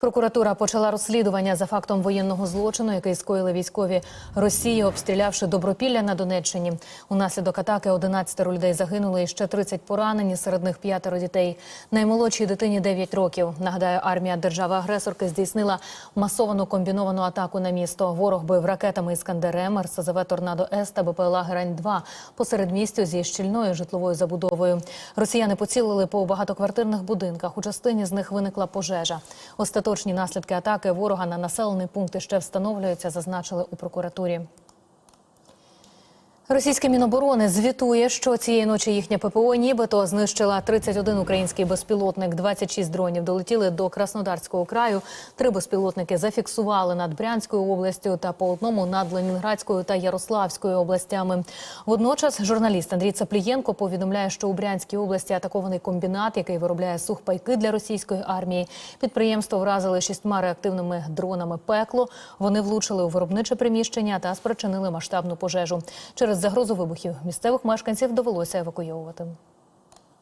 Прокуратура почала розслідування за фактом воєнного злочину, який скоїли військові Росії, обстрілявши Добропілля на Донеччині. Унаслідок атаки 11 людей загинули і ще 30 поранені, серед них п'ятеро дітей. Наймолодшій дитині 9 років. Нагадаю, армія держави-агресорки здійснила масовану комбіновану атаку на місто. Ворог бив ракетами «Іскандер-М», РСЗВ «Торнадо С» та БПЛА «Герань-2» посеред містю зі щільною житловою забудовою. Росіяни поцілили по багатоквартирних будинках. У частині з них виникла пожежа. Остаточні наслідки атаки ворога на населений пункт ще встановлюються, зазначили у прокуратурі. Російське міноборони звітує, що цієї ночі їхня ППО нібито знищила 31 український безпілотник, 26 дронів долетіли до Краснодарського краю. Три безпілотники зафіксували над Брянською областю та по одному над Ленінградською та Ярославською областями. Водночас журналіст Андрій Цаплієнко повідомляє, що у Брянській області атакований комбінат, який виробляє сухпайки для російської армії. Підприємство вразили шістьма реактивними дронами пекло. Вони влучили у виробниче приміщення та спричинили масштабну пожежу. Через загрозу вибухів місцевих мешканців довелося евакуйовувати.